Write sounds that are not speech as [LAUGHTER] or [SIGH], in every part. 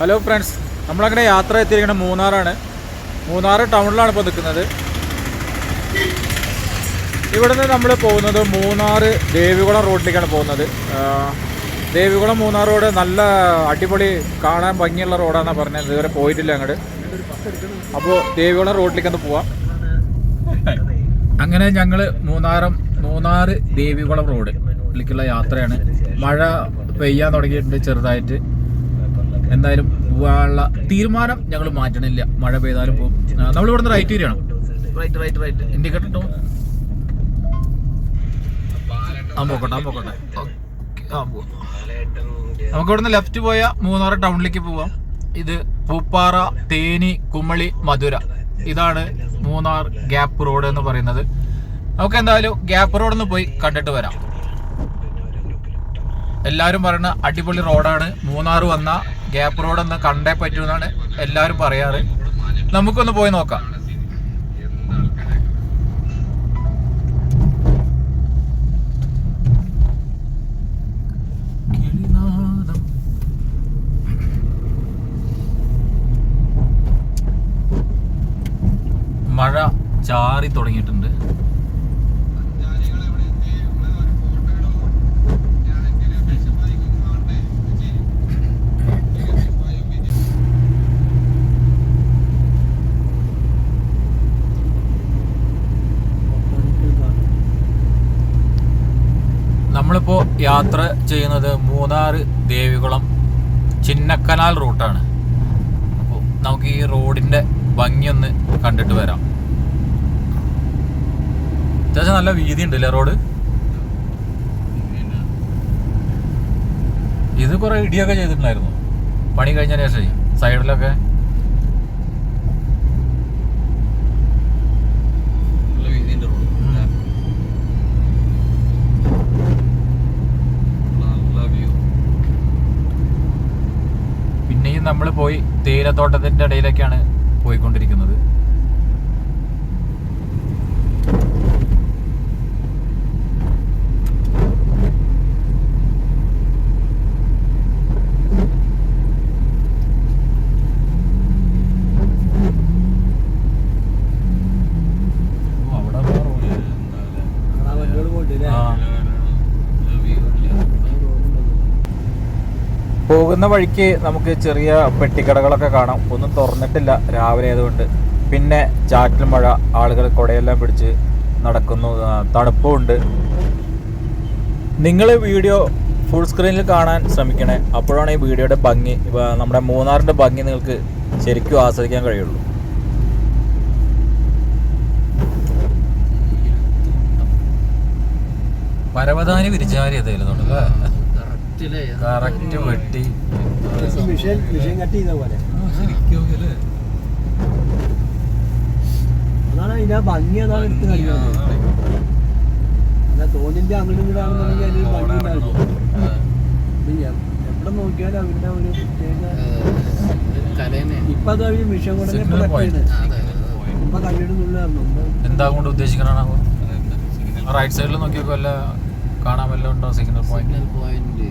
Hello friends നമ്മളങ്ങനെ യാത്ര എത്തിയിരിക്കുന്നത് മൂന്നാറാണ്. മൂന്നാർ ടൗണിലാണ് ഇപ്പോൾ നിൽക്കുന്നത്. ഇവിടുന്ന് നമ്മൾ പോകുന്നത് മൂന്നാർ ദേവികുളം റോഡിലേക്കാണ് പോകുന്നത്. ദേവികുളം മൂന്നാർ റോഡ് നല്ല അടിപൊളി കാണാൻ ഭംഗിയുള്ള റോഡാണെന്നാണ് പറഞ്ഞത്. ഇതുവരെ പോയിട്ടില്ല അങ്ങോട്ട് അപ്പോൾ ദേവികുളം റോഡിലേക്കൊന്ന് പോവാം. അങ്ങനെ ഞങ്ങൾ മൂന്നാറും മൂന്നാർ ദേവികുളം റോഡ് റോഡിലേക്കുള്ള യാത്രയാണ്. മഴ പെയ്യാൻ തുടങ്ങിയിട്ടുണ്ട് ചെറുതായിട്ട്. എന്തായാലും പോകാനുള്ള തീരുമാനം ഞങ്ങൾ മാറ്റണില്ല. മഴ പെയ്താലും പോകും നമ്മൾ ഇവിടുന്ന് റൈറ്റ് വരികയാണ്. റൈറ്റ് റൈറ്റ് റൈറ്റ് ഇൻഡിക്കേറ്റർ ടോ ആ പോക്കോട്ടെ ആ പോക്കോട്ടെ. ഓക്കേ, ആ പോവാം. നമുക്ക് ഇവിടുന്ന് ലെഫ്റ്റ് പോയ മൂന്നാർ ടൗണിലേക്ക് പോവാം. ഇത് പൂപ്പാറ തേനി കുമളി മധുര. ഇതാണ് മൂന്നാർ ഗ്യാപ്പ് റോഡ് എന്ന് പറയുന്നത്. നമുക്ക് എന്തായാലും ഗ്യാപ്പ് റോഡ് ഒന്ന് പോയി കണ്ടിട്ട് വരാം. എല്ലാവരും പറയുന്ന അടിപൊളി റോഡാണ് മൂന്നാർ വന്ന ഗ്യാപ്പ് റോഡ് ഒന്ന് കണ്ടേ പറ്റൂ എന്നാണ് എല്ലാവരും പറയാറ്. നമുക്കൊന്ന് പോയി നോക്കാം. മഴ ചാറി തുടങ്ങിയിട്ടുണ്ട്. യാത്ര ചെയ്യുന്നത് മൂന്നാർ ദേവികുളം ചിന്നക്കനാൽ റൂട്ടാണ്. അപ്പോൾ നമുക്ക് ഈ റോഡിന്റെ ഭംഗിയൊന്ന് കണ്ടിട്ട് വരാം. അത്യാവശ്യം നല്ല വീതി ഉണ്ടല്ലേ റോഡ്? ഇത് കുറെ ഇടിയൊക്കെ ചെയ്തിട്ടുണ്ടായിരുന്നു. പണി കഴിഞ്ഞ ശേഷം സൈഡിലൊക്കെ നല്ല വീതിയുണ്ട് റോഡ് നല്ല വ്യൂ പിന്നെയും നമ്മൾ പോയി തേയിലത്തോട്ടത്തിന്റെ ഇടയിലേക്കാണ് പോയിക്കൊണ്ടിരിക്കുന്നത് ഓ, അവിടെ വേറെ road. ആ. പോകുന്ന വഴിക്ക് നമുക്ക് ചെറിയ പെട്ടിക്കടകളൊക്കെ കാണാം. ഒന്നും തുറന്നിട്ടില്ല രാവിലെ ആയതുകൊണ്ട്. പിന്നെ ചാറ്റൽ മഴ ആളുകൾ കുടയെല്ലാം പിടിച്ച് നടക്കുന്നു. തണുപ്പുമുണ്ട്. നിങ്ങൾ വീഡിയോ ഫുൾ സ്ക്രീനിൽ കാണാൻ ശ്രമിക്കണേ. അപ്പോഴാണ് ഈ വീഡിയോയുടെ ഭംഗി. നമ്മുടെ മൂന്നാറിന്റെ ഭംഗി നിങ്ങൾക്ക് ശരിക്കും ആസ്വദിക്കാൻ കഴിയുള്ളൂ. പരവതാനി വിരിച്ചാരി അതല്ലേ കറക്റ്റ് വെട്ടി. മിഷൻ മിഷൻ കട്ട് ചെയ്ത പോലെ. അതാണ് അതിന്റെ ആ ഭംഗി അതാണ് എടുത്ത് കളിക്കുന്നത് അല്ല തോന്നിന്റെ അങ്ങോട്ടും ഇങ്ങോട്ടാണെന്നുണ്ടെങ്കിൽ അതിന് ഭംഗി ഉണ്ടാവില്ല. എവിടെ നോക്കിയാലും അവരുടെ ഒരു പ്രത്യേക ഇപ്പൊ അത് അവർ മിഷൻ കൊണ്ട് തന്നെ Signal കട്ട് point. ചെയ്യുന്നത് ഇപ്പൊ കല്ലിയുടെ എന്താ കൊണ്ട് ഉദ്ദേശിക്കണോ റൈറ്റ് സൈഡിൽ നോക്കിയൊക്കെ വല്ല കാണാൻ വല്ല ഉണ്ടോ സിഗ്നൽ പോയിന്റ് പോയിന്റ്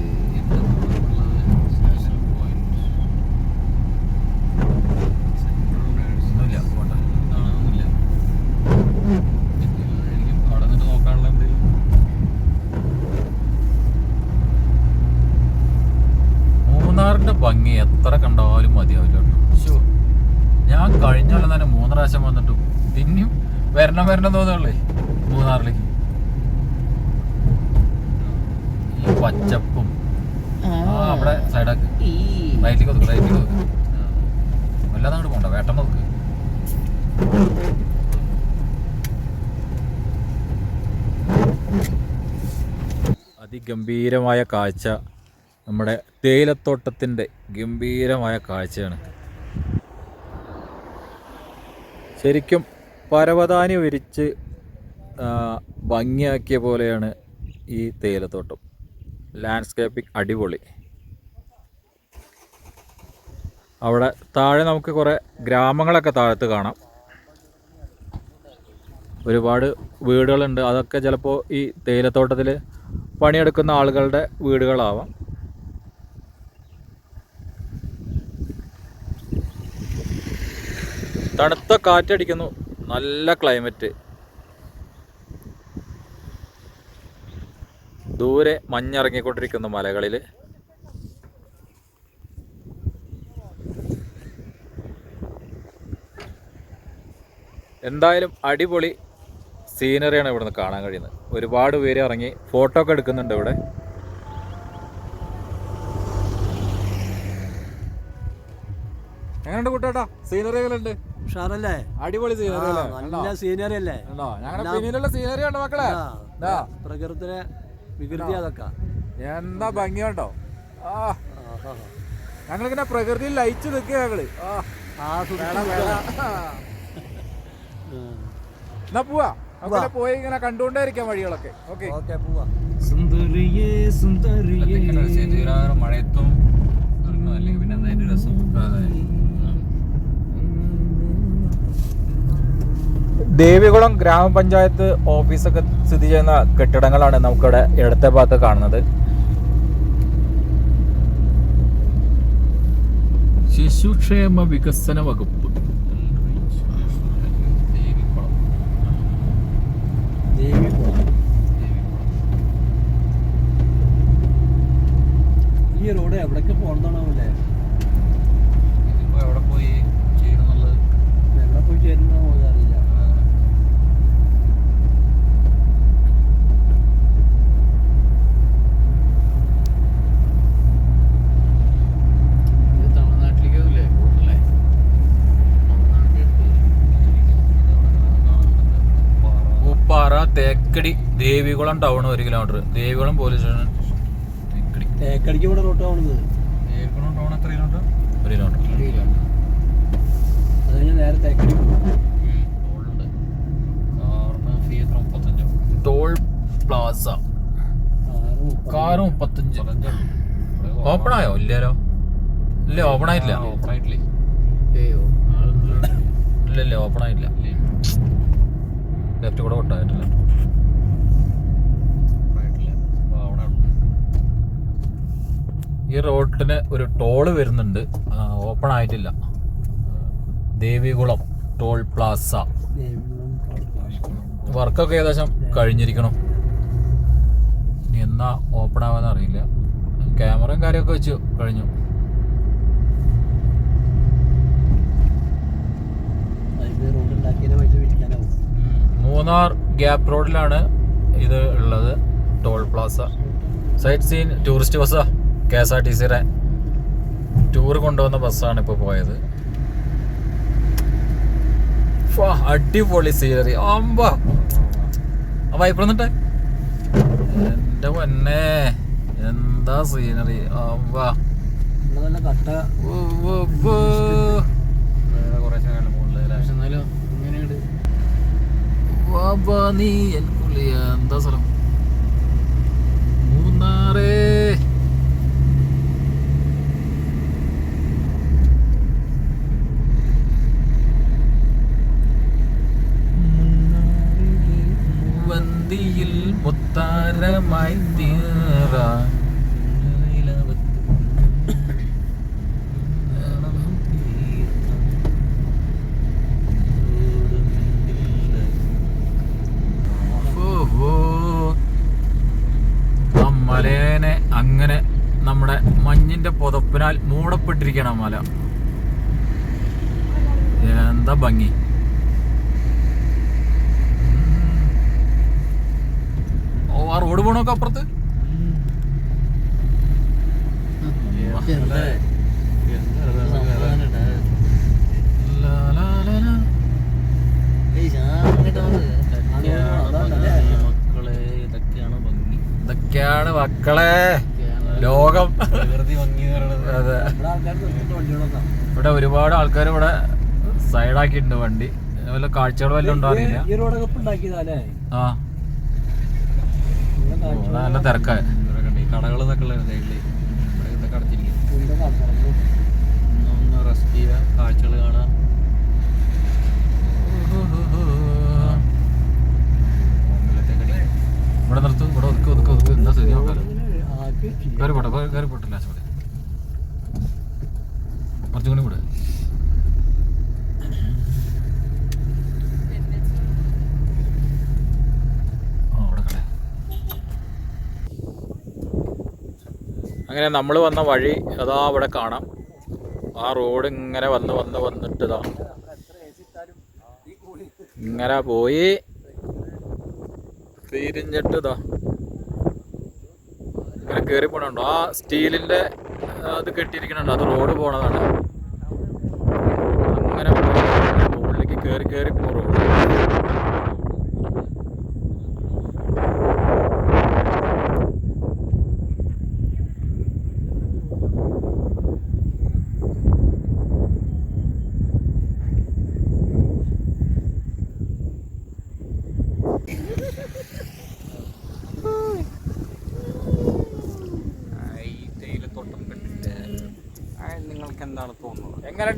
മൂന്നാറിന്റെ ഭംഗി എത്ര കണ്ടാലും മതിയാവില്ല കേട്ടോ. ഞാൻ കഴിഞ്ഞ കൊല്ലം തന്നെ മൂന്ന് പ്രാവശ്യം വന്നിട്ടു. പിന്നെയും വരണം വരണം തോന്നുള്ളേ മൂന്നാറിലേക്ക് ഈ പച്ചപ്പും ആ അവിടെ സൈഡാക്ക് റൈറ്റിലേക്ക് ഒതുക്ക് റൈറ്റിലേക്ക് ഒതുക്ക് വല്ലാതെ അങ്ങോട്ട് പോണ്ട വേട്ടം നോക്ക്. അതിഗംഭീരമായ കാഴ്ച നമ്മുടെ തേയിലത്തോട്ടത്തിന്റെ ഗംഭീരമായ കാഴ്ചയാണ്. ശരിക്കും പരവതാനി വിരിച്ച് ഭംഗിയാക്കിയ പോലെയാണ് ഈ തേയിലത്തോട്ടം. ലാൻഡ്സ്കേപ്പിംഗ് അടിപൊളി. അവിടെ താഴെ നമുക്ക് കുറേ ഗ്രാമങ്ങളൊക്കെ താഴത്ത് കാണാം. ഒരുപാട് വീടുകളുണ്ട്. അതൊക്കെ ചിലപ്പോൾ ഈ തേയിലത്തോട്ടത്തിൽ പണിയെടുക്കുന്ന ആളുകളുടെ വീടുകളാവാം. തണുത്ത കാറ്റടിക്കുന്നു. നല്ല ക്ലൈമറ്റ്. ദൂരെ മഞ്ഞിറങ്ങിക്കൊണ്ടിരിക്കുന്നു മലകളിൽ എന്തായാലും അടിപൊളി സീനറിയാണ് ഇവിടുന്ന് കാണാൻ കഴിയുന്നത്. ഒരുപാട് പേര് ഇറങ്ങി ഫോട്ടോ ഒക്കെ എടുക്കുന്നുണ്ട് ഇവിടെ. എങ്ങനെയുണ്ട് കൂട്ടാ? സീനറികളുണ്ട് ഉഷാറല്ലേ? അടിപൊളി സീനറി അല്ലേ? നല്ല സീനറി അല്ലേ? ഞങ്ങളുടെ പിന്നിലുള്ള സീനറി ഉണ്ട് മക്കളെ? പ്രകൃതിയെ ദാ. പ്രകൃതിനെ വികൃതി അതൊക്കെ. എന്താ ഭംഗിയുണ്ടോ. ഞങ്ങളിങ്ങനെ പ്രകൃതിയിൽ ലയിച്ചു നിൽക്കുക ഞങ്ങൾ. ആ, എന്നാ പോവാ. അങ്ങനെ പോയി ഇങ്ങനെ കണ്ടുകൊണ്ടേരിക്കാം വഴികളൊക്കെ. ഓക്കെ ഓക്കെ പോവാ. ചേതുരാറ് മഴയത്തും അല്ലെങ്കിൽ പിന്നെ എന്താ അതിന്റെ രസം. ദേവികുളം ഗ്രാമപഞ്ചായത്ത് ഓഫീസൊക്കെ സ്ഥിതി ചെയ്യുന്ന കെട്ടിടങ്ങളാണ് നമുക്കിവിടെ ഇടത്തെ ഭാഗത്ത് കാണുന്നത്. ശിശുക്ഷേമ വികസന വകുപ്പ്. ഈ റോഡ് എവിടേക്ക് പോകണമെന്നാണാവല്ലേ ഇതിപ്പോ എവിടെ പോയി ചെയ്യണമെന്നുള്ളത്? എവിടെ പോയി ചേരുന്നോ അറിയില്ല. തേക്കടി ദേവികുളം ടൗൺ ഒരു കിലോമീറ്റർ. Devikulam police station. തേക്കടിക്ക് ഇവിടെ റോട്ട് ആവുന്നത് ഒരു കിലോമീറ്റർ അത് നേരെ തേക്കടി. Toll plaza. കാറ് മുപ്പത്തഞ്ച്. ഓപ്പൺ ആയോ? ഇല്ലല്ലോ. ഇല്ല ഓപ്പൺ ആയിട്ടില്ല. ഓപ്പൺ ആയിട്ടില്ല. ഇല്ല ഇല്ല ഓപ്പൺ ആയിട്ടില്ല. ലെഫ്റ്റ് കൂടെ വിട്ടായിട്ടില്ല ഓപ്പൺ ആയിട്ടില്ല അപ്പൊ അവിടെ ഈ റോഡിന് ഒരു ടോൾ വരുന്നുണ്ട്. ഓപ്പൺ ആയിട്ടില്ല. Devikulam toll plaza. വർക്കൊക്കെ ഏകദേശം കഴിഞ്ഞിരിക്കണം. എന്നാ ഓപ്പൺ ആവാന്ന് അറിയില്ല. ക്യാമറയും കാര്യമൊക്കെ വെച്ചു കഴിഞ്ഞു. മൂന്നാർ ഗ്യാപ് റോഡിലാണ് ഇത് ഉള്ളത്. Toll plaza. Sight seen tourist ബസ്സാ. K S R T സിയുടെ ടൂർ കൊണ്ടുവന്ന ബസ്സാണ് ഇപ്പോൾ പോയത്. അടിപൊളി സീനറി. അമ്പ വൈപ്പ് എന്നിട്ട് എന്റെ പൊന്നെ എന്താ സീനറി? അമ്പ നീ എന്താ സ്ഥലം മൂന്നാറേ വന്തിയിൽ മുത്താരമായി തീറാ ഓഹോ. ആ മലേനെ അങ്ങനെ നമ്മുടെ മഞ്ഞിന്റെ പുതപ്പിനാൽ മൂടപ്പെട്ടിരിക്കണം ആ മല. എന്താ ഭംഗി. ഓ ആ റോഡ് പോണോക്കെ അപ്പുറത്ത്? ഇതൊക്കെയാണ് മക്കളെ. ലോകം. അതെ. ഇവിടെ ഒരുപാട് ആൾക്കാർ ഇവിടെ സൈഡാക്കിയിട്ടുണ്ട് വണ്ടി. വല്ല കാഴ്ചകൾ വല്ലതും ഉണ്ടോ അറിയില്ല. ആ. നല്ല തിരക്കാ. കടകൾ ഇതൊക്കെ ഉള്ള സൈഡിൽ ഇതൊക്കെ അടച്ചിരിക്കും ഒന്ന് റെസ്റ്റ് കാഴ്ചകൾ കാണുക മുകളിലത്തേക്കടി. ഇവിടെ നിർത്തും ഇവിടെ ഒതുക്കി ഒതുക്കി ഒതുക്കി എന്താ സ്ഥിതി നോക്കാലോ ആക്കി വെച്ചില്ല. കയറി പോട്ടെ കയറി- കയറി പോട്ടില്ല ചോടെ കുറച്ചും കൂടി കൂടെ അങ്ങനെ നമ്മൾ വന്ന വഴി അതാ അവിടെ കാണാം. ആ റോഡ് ഇങ്ങനെ വന്ന് വന്ന് വന്നിട്ട് ഇതാ ഇങ്ങനെ പോയി തിരിഞ്ഞിട്ട് ഇതാ ഇങ്ങനെ കയറി പോണുണ്ടോ? ആ സ്റ്റീലിന്റെ അത് കെട്ടിയിരിക്കണുണ്ടോ? അത് റോഡ് പോണതാണ്. അങ്ങനെ മുകളിലേക്ക് കയറി കയറി പോകും റോഡ്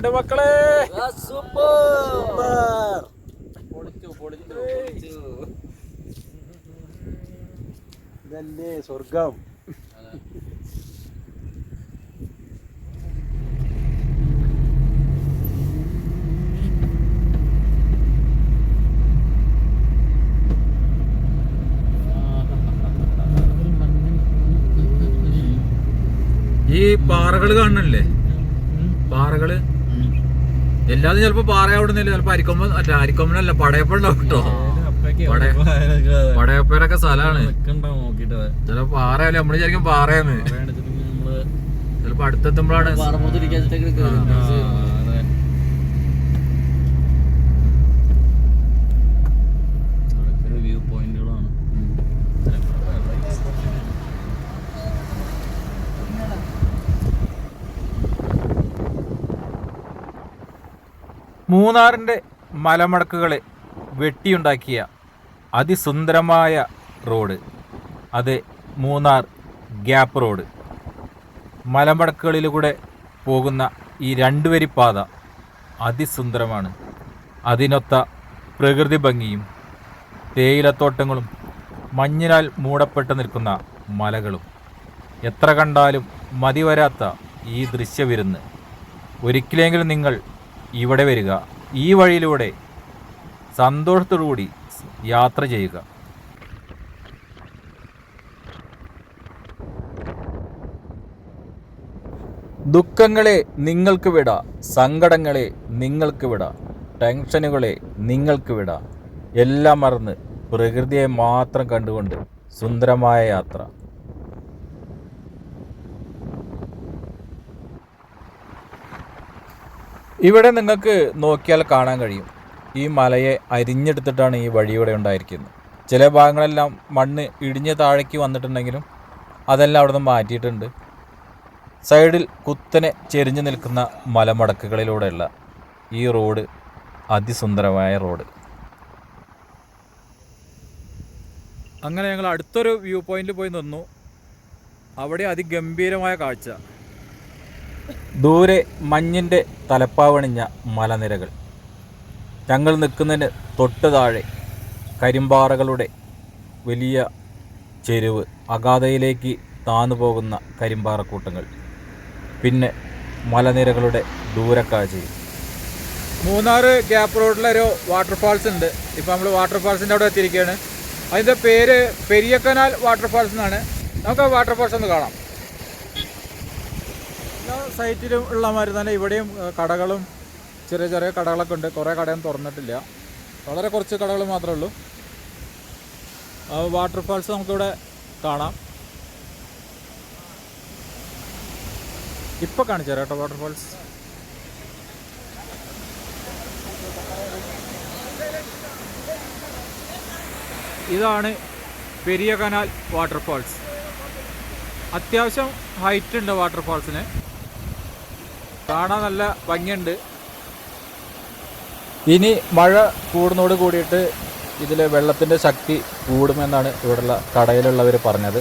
എങ്ങനെയുണ്ട് മക്കളെ. ഇതല്ലേ സ്വർഗം. ഈ പാറകൾ കാണണല്ലേ പാറകൾ? എല്ലാതും ചിലപ്പോ പാറയാവിടുന്നില്ല ചിലപ്പോ അരിക്കൊമ്പൻ അല്ല അരിക്കൊമ്പനല്ല പടയപ്പുണ്ടാവും കേട്ടോ. പടയ പടയപ്പേരൊക്കെ സ്ഥലമാണ്. ചില പാറയല്ലേ നമ്മൾ ശരിക്കും പാറയാന്ന് നമ്മൾ ചിലപ്പോ അടുത്തെത്തുമ്പോഴാണ് വ്യൂ പോയിന്റുകളാണ് മൂന്നാറിന്റെ മലമടക്കുകളെ വെട്ടിയുണ്ടാക്കിയ അതിസുന്ദരമായ റോഡ്. അത് മൂന്നാർ ഗ്യാപ്പ് റോഡ്. മലമടക്കുകളിലൂടെ പോകുന്ന ഈ രണ്ടുവരി പാത അതിസുന്ദരമാണ്. അതിനൊത്ത പ്രകൃതി ഭംഗിയും തേയിലത്തോട്ടങ്ങളും മഞ്ഞിനാൽ മൂടപ്പെട്ട് നിൽക്കുന്ന മലകളും. എത്ര കണ്ടാലും മതിവരാത്ത ഈ ദൃശ്യവിരുന്ന്. ഒരിക്കലെങ്കിലും നിങ്ങൾ ഇവിടെ വരിക. ഈ വഴിയിലൂടെ സന്തോഷത്തോടുകൂടി യാത്ര ചെയ്യുക. ദുഃഖങ്ങളെ നിങ്ങൾക്ക് വിട സങ്കടങ്ങളെ നിങ്ങൾക്ക് വിട ടെൻഷനുകളെ നിങ്ങൾക്ക് വിട. എല്ലാം മറന്ന് പ്രകൃതിയെ മാത്രം കണ്ടുകൊണ്ട് സുന്ദരമായ യാത്ര. ഇവിടെ നിങ്ങൾക്ക് നോക്കിയാൽ കാണാൻ കഴിയും. ഈ മലയെ അരിഞ്ഞെടുത്തിട്ടാണ് ഈ വഴി ഇവിടെ ഉണ്ടായിരിക്കുന്നത്. ചില ഭാഗങ്ങളെല്ലാം മണ്ണ് ഇടിഞ്ഞ് താഴേക്ക് വന്നിട്ടുണ്ടെങ്കിലും അതെല്ലാം അവിടെ നിന്ന് മാറ്റിയിട്ടുണ്ട്. സൈഡിൽ കുത്തനെ ചെരിഞ്ഞു നിൽക്കുന്ന മലമടക്കുകളിലൂടെയുള്ള ഈ റോഡ് അതിസുന്ദരമായ റോഡ്. അങ്ങനെ ഞങ്ങൾ അടുത്തൊരു വ്യൂ പോയിന്റിൽ പോയി നിന്നു. അവിടെ അതിഗംഭീരമായ കാഴ്ച. ദൂരെ മഞ്ഞിന്റെ തലപ്പാവണിഞ്ഞ മലനിരകൾ. ഞങ്ങൾ നിൽക്കുന്നതിന് തൊട്ട് താഴെ കരിമ്പാറകളുടെ വലിയ ചെരുവ് അഗാധയിലേക്ക് താന്നു പോകുന്ന കരിമ്പാറക്കൂട്ടങ്ങൾ. പിന്നെ മലനിരകളുടെ ദൂരക്കാഴ്ചയും മൂന്നാറ് ഗ്യാപ്പ് റോഡിലൊരു വാട്ടർഫാൾസ് ഉണ്ട്. ഇപ്പം നമ്മൾ വാട്ടർഫാൾസിന്റെ അവിടെ എത്തിയിരിക്കുകയാണ്. അതിന്റെ പേര് പെരിയക്കനാൽ വാട്ടർഫാൾസ് എന്നാണ്. നമുക്ക് ആ വാട്ടർഫാൾസ് ഒന്ന് കാണാം. എല്ലാ സൈറ്റിലും ഉള്ള മാതിരി തന്നെ ഇവിടെയും കടകളും ചെറിയ ചെറിയ കടകളൊക്കെ ഉണ്ട്. കുറേ കടയൊന്നും തുറന്നിട്ടില്ല. വളരെ കുറച്ച് കടകൾ മാത്രമേ ഉള്ളൂ. വാട്ടർഫാൾസ് നമുക്കിവിടെ കാണാം. ഇപ്പം കാണിച്ചു തരാം കേട്ടോ വാട്ടർഫാൾസ് ഇതാണ് പെരിയ കനാൽ വാട്ടർഫാൾസ് അത്യാവശ്യം ഹൈറ്റ് ഉണ്ട് വാട്ടർഫാൾസിന് കാണാൻ നല്ല ഭംഗിയുണ്ട്. ഇനി മഴ കൂടുന്നതോട് കൂടിയിട്ട് ഇതിൽ വെള്ളത്തിന്റെ ശക്തി കൂടുമെന്നാണ് ഇവിടെയുള്ള കടയിലുള്ളവർ പറഞ്ഞത്.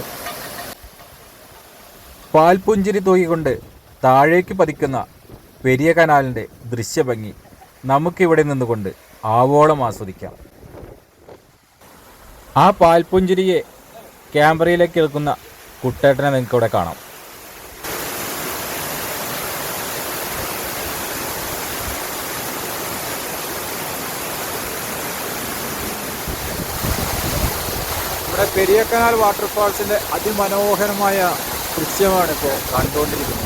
പാൽപുഞ്ചിരി തൂക്കിക്കൊണ്ട് താഴേക്ക് പതിക്കുന്ന പെരിയ കനാലിന്റെ ദൃശ്യഭംഗി നമുക്കിവിടെ നിന്നുകൊണ്ട് ആവോളം ആസ്വദിക്കാം. ആ പാൽപുഞ്ചിരിയെ ക്യാമറയിലേക്ക് എടുക്കുന്ന കുട്ടേട്ടനെ നിങ്ങൾക്കിവിടെ കാണാം. ഇവിടെ പെരിയക്കനാൽ വാട്ടർഫാൾസിന്റെ അതിമനോഹരമായ ദൃശ്യമാണ് ഇപ്പോൾ കണ്ടുകൊണ്ടിരിക്കുന്നത്.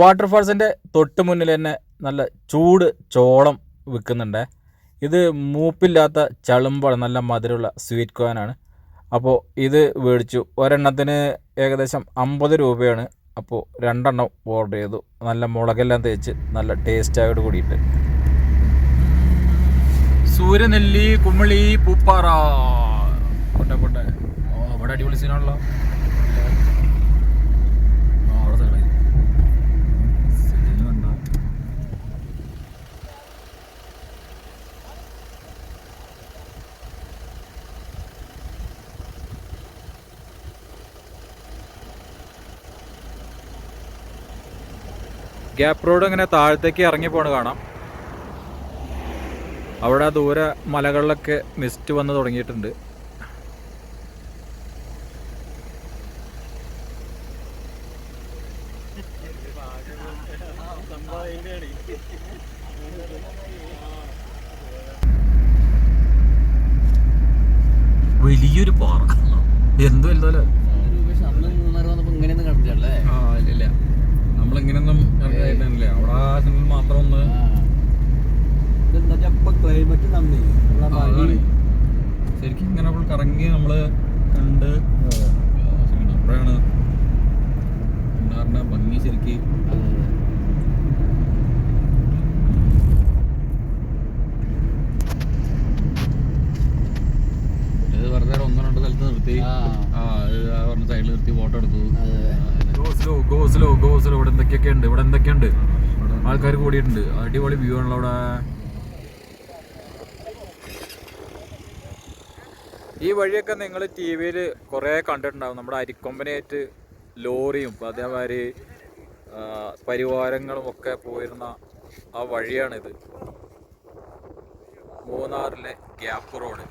വാട്ടർഫാൾസിന്റെ തൊട്ട് മുന്നിൽ തന്നെ നല്ല ചൂട് ചോളം വിൽക്കുന്നുണ്ട്. ഇത് മൂപ്പില്ലാത്ത ചളുമ്പാണ് നല്ല മധുരമുള്ള സ്വീറ്റ് കോനാണ് അപ്പോൾ ഇത് മേടിച്ചു. ഒരെണ്ണത്തിന് ഏകദേശം അമ്പത് രൂപയാണ്. അപ്പോൾ രണ്ടെണ്ണം ഓർഡർ ചെയ്തു. നല്ല മുളകെല്ലാം തേച്ച് നല്ല ടേസ്റ്റായോട് കൂടിയിട്ട്. സൂര്യനെല്ലി കുമിളി പൂപ്പാറ. പോട്ടെ പോട്ടെ. അവിടെ അടിപൊളി സീനാണല്ലോ ആ, അവിടെ സൈഡിൽ. സീന് കണ്ടോ? ഗ്യാപ്പ് റോഡ് ഇങ്ങനെ താഴത്തേക്ക് ഇറങ്ങി പോണ് കാണാം. അവിടെ ആ ദൂരെ മലകളിലൊക്കെ മിസ്റ്റ് വന്ന് തുടങ്ങിയിട്ടുണ്ട്. വലിയൊരു പാറ. എന്തോ എന്തോ മൂന്നാർ വന്നപ്പോ ഇങ്ങനെയൊന്നും കണ്ടിട്ടല്ലേ നമ്മളിങ്ങനെയൊന്നും കണ്ടിട്ടില്ല അവിടെ ആ മാത്രം ഒന്ന് ഇതെന്താ ഇപ്പൊ ക്ലൈമറ്റ് നന്ദി. ശരിക്കും ഇങ്ങനെ ഫുൾ കറങ്ങി നമ്മൾ കണ്ട്. അപ്പോഴാണ് മൂന്നാറിന്റെ ഭംഗി ശരിക്ക്. ഇത് വെറുതെ ഒന്നോ രണ്ടോ സ്ഥലത്ത് നിർത്തി. ആ. പറഞ്ഞ സൈഡിൽ നിർത്തി ഫോട്ടോ എടുത്തു. ഗോസ്ലോ ഗോസ്ലോ ഗോസ്ലോ ഇവിടെ എന്തൊക്കെയൊക്കെ ഉണ്ട്? ഇവിടെ ആൾക്കാർ കൂടിയിട്ടുണ്ട്. അടിപൊളി വ്യൂ ആണല്ലോ അവിടെ. ഈ വഴിയൊക്കെ നിങ്ങൾ ടി വിയിൽ കുറേ കണ്ടിട്ടുണ്ടാവും. നമ്മുടെ അരിക്കൊമ്പനായിട്ട് ലോറിയും അതേമാതിരി പരിവാരങ്ങളും ഒക്കെ പോയിരുന്ന ആ വഴിയാണിത്. മൂന്നാറിലെ ഗ്യാപ്പ് റോഡ്.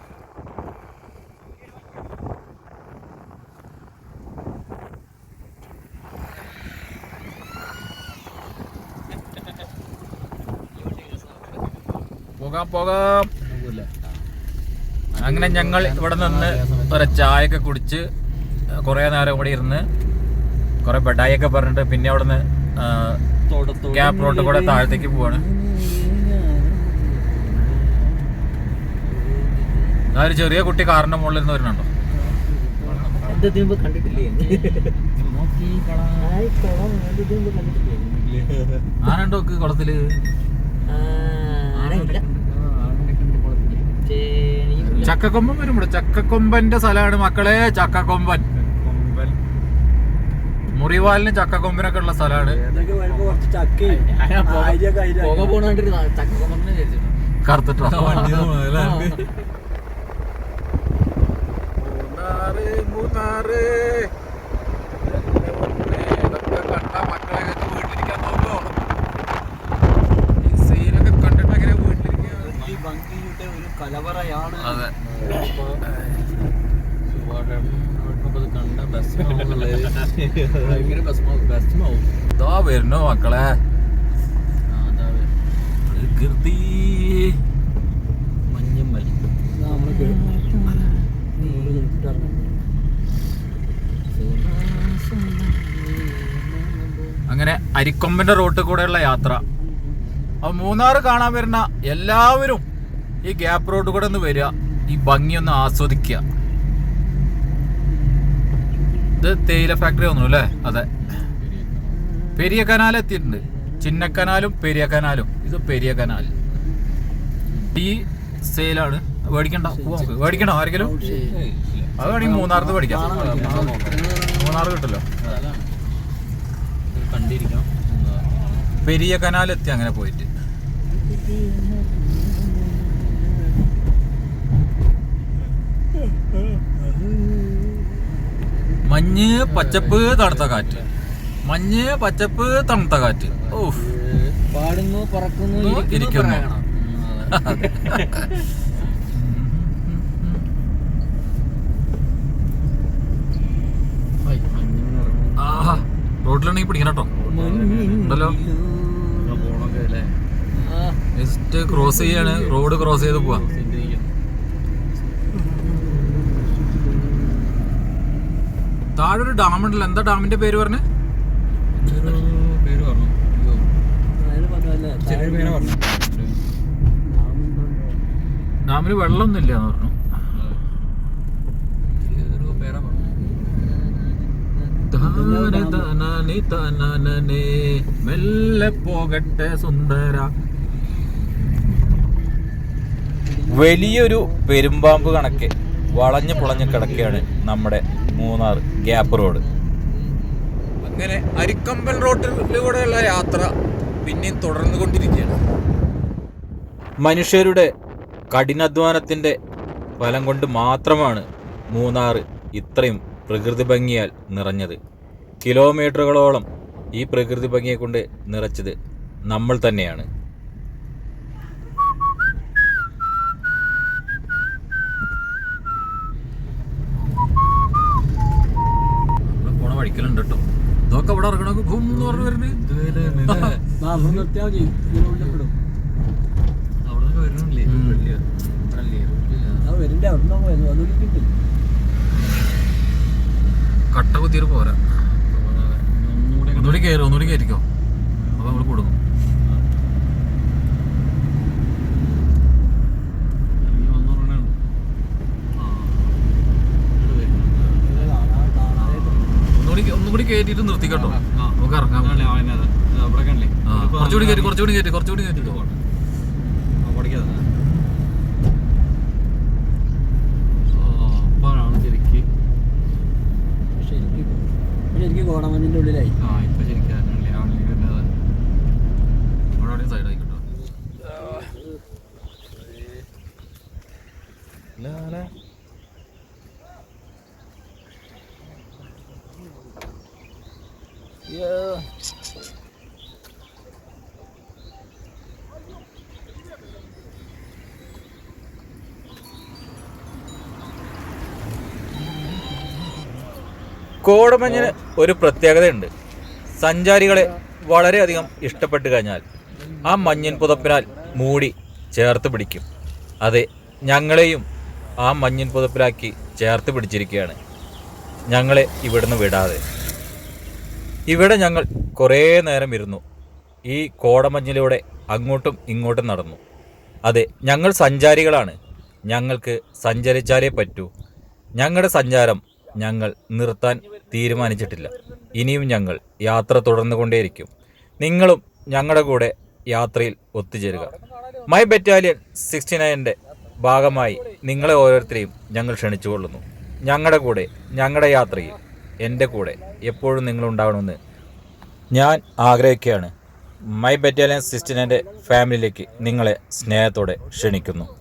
പോകാം പോകാം. അങ്ങനെ ഞങ്ങൾ ഇവിടെ നിന്ന് ഒരു ചായയൊക്കെ കുടിച്ച് കുറേ നേരം ഇവിടെ ഇരുന്ന് കുറേ ബഡായൊക്കെ പറഞ്ഞിട്ട് പിന്നെ അവിടെ നിന്ന് ക്യാപ് റോഡ് കൂടെ താഴത്തേക്ക് പോവാണ്. ആ ഒരു ചെറിയ കുട്ടി കാറിന്റെ മുകളിൽ നിന്ന് വരുന്നുണ്ടോ? ആനണ്ടോക്ക് കുളത്തിൽ മുമ്പ് കണ്ടിട്ടില്ലേ ആയി കൊള്ളാം, എന്റെ ഇതിന് മുമ്പ് കണ്ടിട്ടില്ലേ? ആനണ്ടോ നോക്ക് കുളത്തിൽ ആ, ആനയില്ല. ചേനയും ചക്കക്കൊമ്പൻ വരും ഇവിടെ. ചക്കക്കൊമ്പന്റെ സ്ഥലമാണ് മക്കളെ ചക്കക്കൊമ്പൻ. മുറിവാലിന് ചക്കക്കൊമ്പനൊക്കെ ഉള്ള സ്ഥലമാണ്. കുറച്ച് ചക്കയും ആയിരൊക്കെ അതിൽ പുക പോണ കണ്ടിട്ട് ചക്കക്കൊമ്പനെ വിചാരിച്ചിട്ടുണ്ട് കറുത്തിട്ടോ വണ്ടി അല്ലേ മൂന്നാറ് മൂന്നാറ് ഇതൊക്കെ കണ്ടാ മക്കളെ ഇങ്ങക്ക് വീട്ടിലിരിക്കാൻ തോന്നുമോ? ഈ സീനൊക്കെ കണ്ടിട്ട് എങ്ങനെ വീട്ടിലിരിക്കുക? ഈ ഭംഗിയുടെ ഒരു കലവറയാണ് അതെ. [LAUGHS] ഇതാ വരുന്നു മക്കളെ. മഞ്ഞമ്മൽ അങ്ങനെ അരിക്കൊമ്പന്റെ റോട്ടിൽ കൂടെയുള്ള യാത്ര. അപ്പൊ മൂന്നാറ് കാണാൻ വരുന്ന എല്ലാവരും ഈ ഗ്യാപ്പ് റോഡ് കൂടെ ഒന്ന് വരിക. ഈ ഭംഗി ഒന്ന് ആസ്വദിക്കുക. ഇത് തേയില ഫാക്ടറി ഒന്നും അല്ലേ? അതെ. പെരിയ കനാൽ എത്തിയിട്ടുണ്ട്. ചിന്നക്കനാലും പെരിയ കനാലും ഇത് പെരിയ കനാൽ ഈ സെയിലാണ് മേടിക്കണ്ട. മേടിക്കണോ ആരെങ്കിലും? അത് വേണമെങ്കിൽ മൂന്നാറിന് മേടിക്കാം. മൂന്നാർ കിട്ടല്ലോ. കണ്ടിരിക്കാം പെരിയ കനാൽ എത്തി അങ്ങനെ പോയിട്ട്. മഞ്ഞ് പച്ചപ്പ് തണുത്ത കാറ്റ്. മഞ്ഞ് പച്ചപ്പ് തണുത്ത കാറ്റ്. ഓഹ് പാടുന്നു പറക്കുന്നു ഇരിക്കുന്നു, റോഡിലാണെങ്കിൽ പിടിക്കണം കേട്ടോ. ഉണ്ടല്ലോ. ജസ്റ്റ് ക്രോസ് ചെയ്യാണ്. റോഡ് ക്രോസ് ചെയ്ത് പോവാ. താഴെ ഒരു ഡാം ഉണ്ടല്ലോ. എന്താ ഡാമിന്റെ പേര് പറഞ്ഞേ? ഒരു പേര് പറഞ്ഞു. ഡാമിന് അതിന് പറഞ്ഞല്ലേ ചെറിയൊരു പേരാ പറഞ്ഞു ഡാമിൽ വെള്ളമൊന്നും ഇല്ല എന്ന് പറഞ്ഞു. മെല്ലെ പോകട്ടെ സുന്ദര. വലിയൊരു പെരുമ്പാമ്പ് കണക്കെ വളഞ്ഞു പുളഞ്ഞു കിടക്കുകയാണ് നമ്മുടെ മൂന്നാർ ഗ്യാപ്പ് റോഡ്. അങ്ങനെ അരിക്കമ്പൽ റോഡിലൂടെയുള്ള യാത്ര പിന്നെയും തുടർന്നു കൊണ്ടിരിക്കുകയാണ് മനുഷ്യരുടെ കഠിനാധ്വാനത്തിന്റെ ഫലം കൊണ്ട് മാത്രമാണ് മൂന്നാർ ഇത്രയും പ്രകൃതി ഭംഗിയാൽ നിറഞ്ഞത്. കിലോമീറ്ററുകളോളം ഈ പ്രകൃതി ഭംഗിയെ കൊണ്ട് നിറച്ചത് നമ്മൾ തന്നെയാണ്. പോണ വഴിക്കലുണ്ട് കേട്ടോ ഇതൊക്കെ ഇവിടെ ഇറങ്ങണമെങ്കിൽ ഭൂമെന്ന് എന്ന് പറഞ്ഞു വരുന്നത്. കട്ടകുത്തിയിട്ട് അവിടെ വരുന്നില്ലേ കട്ട പോരാ. ഒന്നുകൂടി കയറി ഒന്നുകൂടി കയറ്റിക്കോ. അപ്പൊ നമ്മൾ കൊടുക്കും അല്ലെങ്കിൽ വന്നു പറയണേ ആ ഇവിടെ വരുന്നുണ്ട് കാണാൻ കാണാനായിട്ട് ഒന്നുകൂടി ഒന്നുകൂടി കയറ്റിട്ട് നിർത്തിക്കട്ടോ. നമുക്ക് ഇറങ്ങാം. കുറച്ചുകൂടി കയറ്റി കുറച്ചുകൂടി കയറ്റി കുറച്ചുകൂടി അപ്പോഴാണ് ശരിക്ക്. ശരിക്കും ശരിക്കും കോടമഞ്ഞിന്റെ ഉള്ളിലായി. ആ ഇപ്പൊ ശരിക്കും സൈഡ് ആയിക്കോട്ടോ. കോടമഞ്ഞിന് ഒരു പ്രത്യേകതയുണ്ട്. സഞ്ചാരികളെ വളരെയധികം ഇഷ്ടപ്പെട്ടു കഴിഞ്ഞാൽ ആ മഞ്ഞിൻ പുതപ്പിനാൽ മൂടി ചേർത്ത് പിടിക്കും. അതെ ഞങ്ങളെയും ആ മഞ്ഞിൻ പുതപ്പിലാക്കി ചേർത്ത് പിടിച്ചിരിക്കുകയാണ്. ഞങ്ങളെ ഇവിടുന്ന് വിടാതെ. ഇവിടെ ഞങ്ങൾ കുറേ നേരം ഇരുന്നു. ഈ കോടമഞ്ഞിലൂടെ അങ്ങോട്ടും ഇങ്ങോട്ടും നടന്നു. അതെ ഞങ്ങൾ സഞ്ചാരികളാണ്. ഞങ്ങൾക്ക് സഞ്ചരിച്ചാലേ പറ്റൂ. ഞങ്ങളുടെ സഞ്ചാരം ഞങ്ങൾ നിർത്താൻ തീരുമാനിച്ചിട്ടില്ല. ഇനിയും ഞങ്ങൾ യാത്ര തുടർന്നുകൊണ്ടേയിരിക്കും. നിങ്ങളും ഞങ്ങളുടെ കൂടെ യാത്രയിൽ ഒത്തുചേരുക. മൈ ബറ്റാലിയൻ സിക്സ്റ്റി നയന്റെ ഭാഗമായി നിങ്ങളെ ഓരോരുത്തരെയും ഞങ്ങൾ ക്ഷണിച്ചുകൊള്ളുന്നു. ഞങ്ങളുടെ കൂടെ ഞങ്ങളുടെ യാത്രയിൽ എന്റെ കൂടെ എപ്പോഴും നിങ്ങളുണ്ടാവണമെന്ന് ഞാൻ ആഗ്രഹിക്കുകയാണ്. മൈ ബറ്റാലിയൻ സിസ്റ്റിനന്റെ ഫാമിലിയിലേക്ക് നിങ്ങളെ സ്നേഹത്തോടെ ക്ഷണിക്കുന്നു.